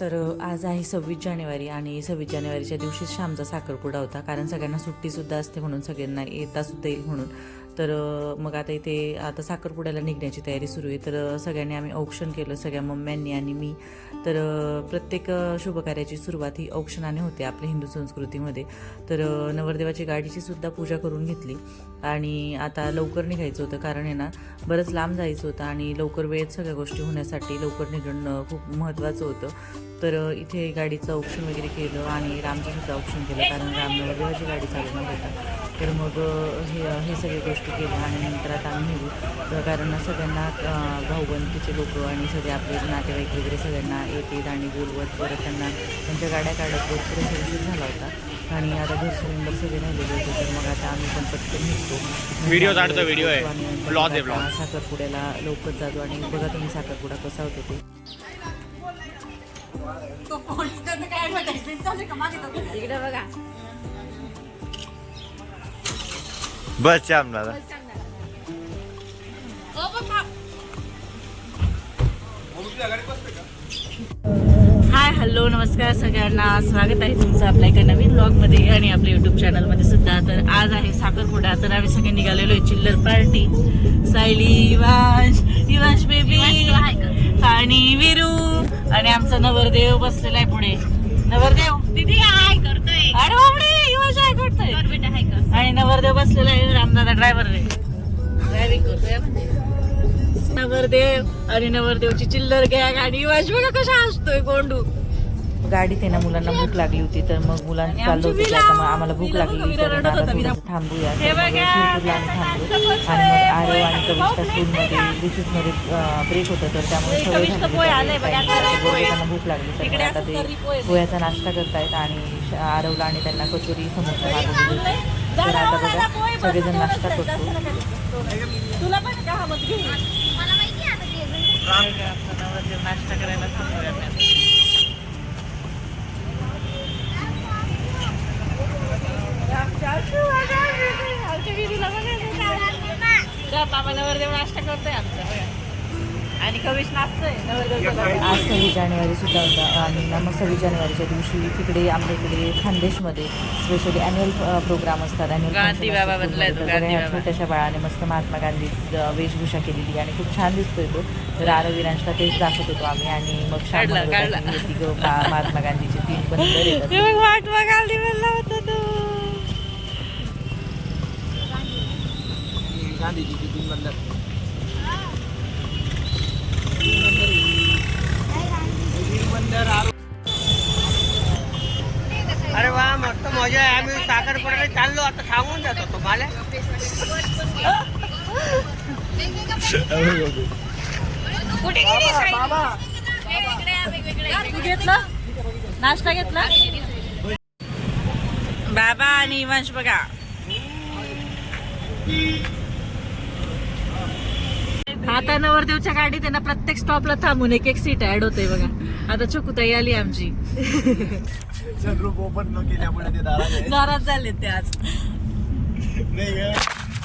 तर आज आहे सव्वीस जानेवारी आणि सव्वीस जानेवारीच्या दिवशीच श्यामचा साखरपुडा होता. कारण सगळ्यांना सुट्टीसुद्धा असते म्हणून सगळ्यांना येतासुद्धा येईल म्हणून. तर मग आता इथे आता साखरपुड्याला निघण्याची तयारी सुरू आहे. तर सगळ्यांनी आम्ही औक्षण केलं सगळ्या मम्म्यांनी आणि मी. तर प्रत्येक शुभकार्याची सुरुवात ही औक्षणाने होते आपल्या हिंदू संस्कृतीमध्ये. तर नवरदेवाची गाडीची सुद्धा पूजा करून घेतली. आणि आता लवकर निघायचं होतं कारण आहे ना बरंच लांब जायचं होतं आणि लवकर वेळेत सगळ्या गोष्टी होण्यासाठी लवकर निघणं खूप महत्त्वाचं होतं. तर इथे गाडीचं औक्षण वगैरे केलं आणि रामचं सुद्धा औक्षण केलं कारण राम नवरदेवाची गाडी चालवणार होता तर मग हे हे सगळ्या गोष्टी केल्या आणि नंतर आता आम्ही निघू. तर कारण सगळ्यांना भाऊबंदीचे लोक आणि सगळे आपले नातेवाईक वगैरे सगळ्यांना येतील आणि बोलवत परत त्यांना त्यांच्या गाड्या काढत वगैरे उशीर झाला होता. आणि आता घरचे मेंबर सगळे राहिलेले होते तर मग आता आम्ही पण पटकन निघतो. Video काढतो, video आहे. साखरपुड्याला लवकर जातो आणि बघा तुम्ही साखरपुडा कसा होतो ते. इकडे बघा. बस दादा हाय हॅलो नमस्कार सगळ्यांना. स्वागत आहे तुमचं आपल्या एका नवीन ब्लॉगमध्ये आणि आपल्या युट्यूब चॅनलमध्ये सुद्धा. तर आज आहे साखरपुडा. तर आम्ही सगळे निघालेलो आहे चिल्लर पार्टी. सायली इवांश इवांश बेबी आणि विरू. आणि आमचा नवरदेव बसलेला आहे पुढे. नवरदेव. दीदी हाय करतोय. अरे बापरे करतोय. कर बेटा हाय कर. आणि नवरदेव बसलेला आहे रामदादा ड्रायव्हर ड्रायव्हिंग करतोय नवरदेव आणि नवरदेवची चिल्लर गॅग आणि बघा कशा असतोय गोंडू. गाडीत आहे ना मुलांना भूक लागली होती तर मग मुलांचं चाललं होतं की आता मग आम्हाला भूक लागली तर थांबूया. शिरपूरला आम्ही थांबलो आणि मग आरव आणि कविष्ठा स्कूलमध्ये रिसेसमध्ये ब्रेक होतं तर त्यामुळे सवय त्यांना भूक लागली तर आता ते पोह्याचा नाश्ता करतायत आणि आरवला आणि त्यांना कचोरी समोसा मागवली तर आता बघा सगळेजण नाश्ता करतो. तुला पण नाश्ता करायला थांबूया आम्ही. बाबा नवरदेव नाश्ता करतोय आमचा बघा. आणि कविश नाचतोय नवरदेव आज सव्वीस जानेवारी सुद्धा होता आणि मग सव्वीस जानेवारीच्या दिवशी तिकडे आमच्या इकडे खानदेशमध्ये स्पेशली अॅन्युअल प्रोग्राम असतात गांधी बाबा तो, गांधी. छोट्याशा बाळाने मस्त महात्मा गांधी अ, वेशभूषा केलेली आणि खूप छान दिसतोय तो तर आरविरांशला तेच दाखवत होतो आम्ही आणि मग श्याम काढला, म्हणत होता काढला. की हे तिघं मा- महात्मा गांधीचे तीन बंदर. वाट बघायला म्हणला होता तू अरे वा मस्त मजा आहे. आम्ही साखरपुड्याला चाललो. आता सांगून जातो तुम्हाला. कुठे गेली तू घेतला नाश्ता घेतला? बाबा आणि इवांश बघा. आता नवरदेवच्या गाडीत आहे ना प्रत्येक स्टॉपला थांबून एक एक सीट ऍड होते बघा. आता चकुताई आली आमची. सनरूफ ओपन न केल्यामुळे ते. नाराज झाले ते आज. नाही ग.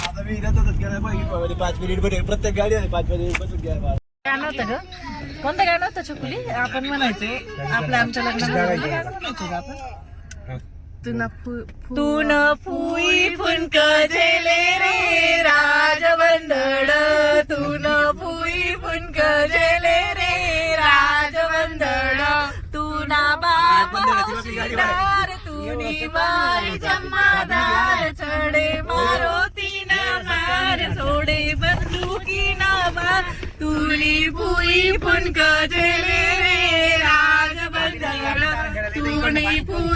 आता मी इथं गेला पाहिजे पाच मिनिट बरे प्रत्येक गाडी आहे पाच मिनिट बसून घ्या गाणं होतं ग. कोणतं गाणं होतं छकुली आपण म्हणायचो आपल्या आमच्या लग्नात गाणं म्हणायचो का आपण? तू न फुई फुनक झेले रे राजबंधड तू न फुई फुनक झेले रे राजबंधड तू ना बाबार तू नी मारी जमादार चढे मारो तीन मार. सोडे बंदुकी ना मार. तुनी फुई फुनक झेले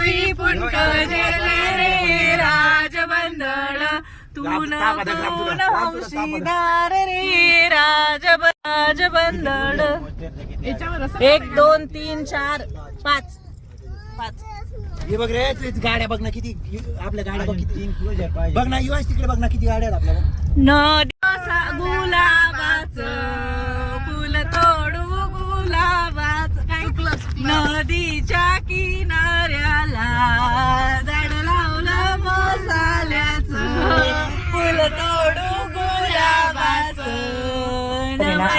फुई फुनक झेले रे राजबंधड तू न तू न हौशीदार रे राजब राजबंधड एक दोन तीन चार पाच. पाच. हे बघ रे गाड्या बघ ना किती आपल्या गाड्या बघ किती. बघ ना युवाच तिकडे बघ ना किती गाड्या आहेत आपल्या बघ. गुलाबाच फुल तोडू गुलाबाच. नदीच्या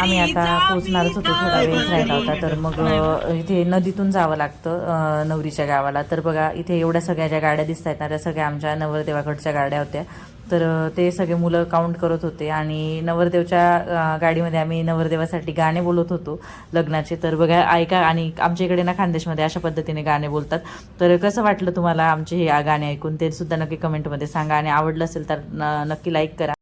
आम्ही आता पोहोचणारच होतो थोडा वेळच राहिला होता. तर मग इथे नदीतून जावं लागतं नवरीच्या गावाला. तर बघा इथे एवढ्या सगळ्या ज्या गाड्या दिसत आहेत ना त्या सगळ्या आमच्या नवरदेवाकडच्या गाड्या होत्या. तर ते सगळे मुलं काउंट करत होते आणि नवरदेवच्या गाडीमध्ये आम्ही नवरदेवासाठी गाणे बोलत होतो लग्नाचे. तर बघा ऐका आणि आमच्या इकडे ना खानदेशमध्ये अशा पद्धतीने गाणे बोलतात. तर कसं वाटलं तुम्हाला आमचे हे गाणे ऐकून? ते सुद्धा नक्की कमेंटमध्ये सांगा आणि आवडलं असेल तर नक्की लाईक करा.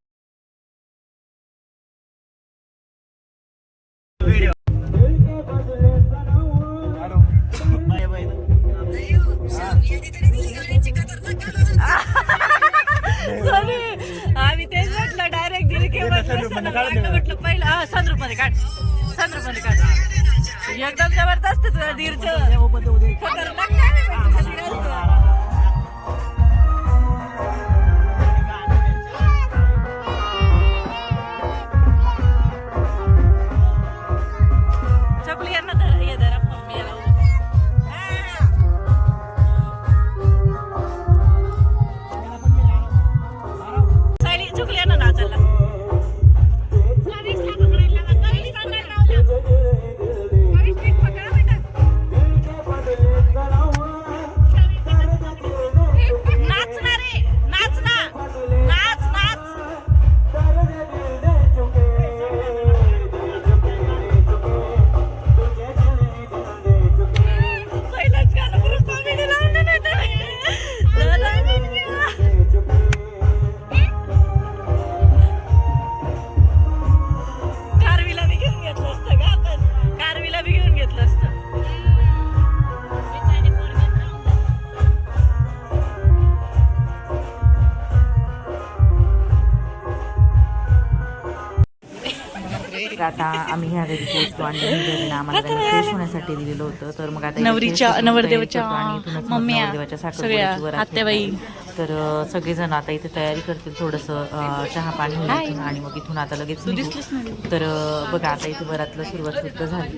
आम्ही तेच म्हटलं डायरेक्ट म्हटलं पहिलं हा संद्रूपमध्ये काढ. संद्रूपमध्ये काढ. एकदम जबरदस्त तुझं धीरचं तर आता आम्ही ह्या पोहोचलो आणि आम्हाला फ्रेश होण्यासाठी दिलेलं होतं तर मग आता नवरीच्या- नवरदेवाच्या वरात आत्याबाई. तर सगळेजण आता इथे तयारी करतील थोडंसं चहा पाणी आणि मग इथून आता लगेच. तर बघा आता इथे वरातला सुरुवात सुद्धा झाली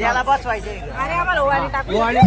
याला बसवायचे अरे आम्हाला ओवाळी टाकू गेला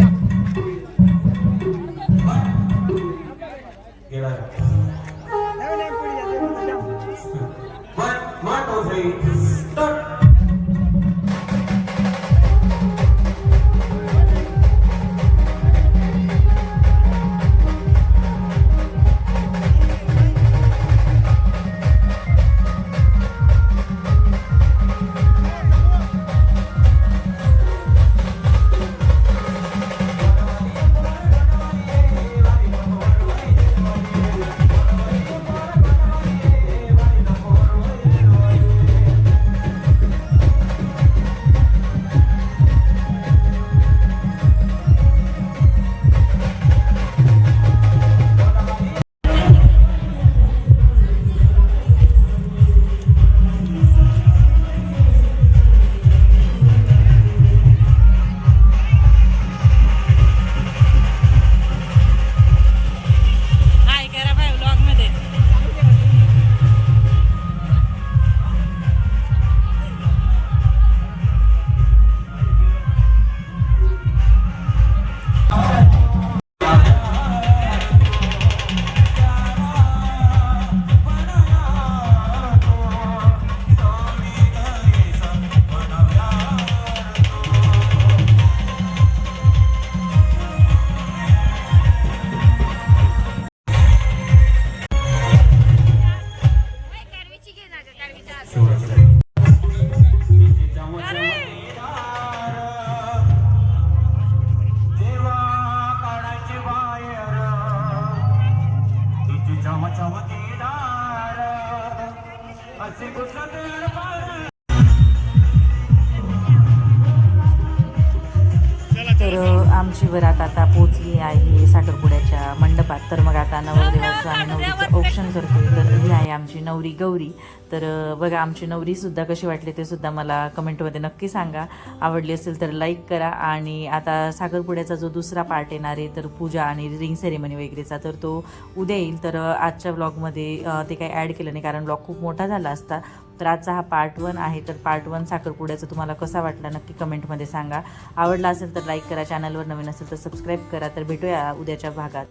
शिवरात आता पोचली आहे साखरपुड्याच्या मंडपात. तर मग आता नवरदेवाचं आणि नवरीचं औक्षण करतोय. तर ही आहे आमची नवरी गौरी. तर बघा आमची नवरीसुद्धा कशी वाटली ते सुद्धा मला कमेंटमध्ये नक्की सांगा. आवडली असेल तर लाईक करा. आणि आता साखरपुड्याचा जो दुसरा पार्ट येणार आहे तर पूजा आणि रिंग सेरेमनी वगैरेचा तर तो उद्या येईल. तर आजच्या ब्लॉगमध्ये ते काही ॲड केलं नाही कारण ब्लॉग खूप मोठा झाला असता. तर आजचा हा पार्ट वन आहे. तर पार्ट वन साखरपुड्याचा तुम्हाला कसा वाटला नक्की कमेंटमध्ये सांगा. आवडला असेल तर लाईक करा. चॅनलवर नवीन असेल तर सबस्क्राईब करा. तर भेटूया उद्याच्या भागात.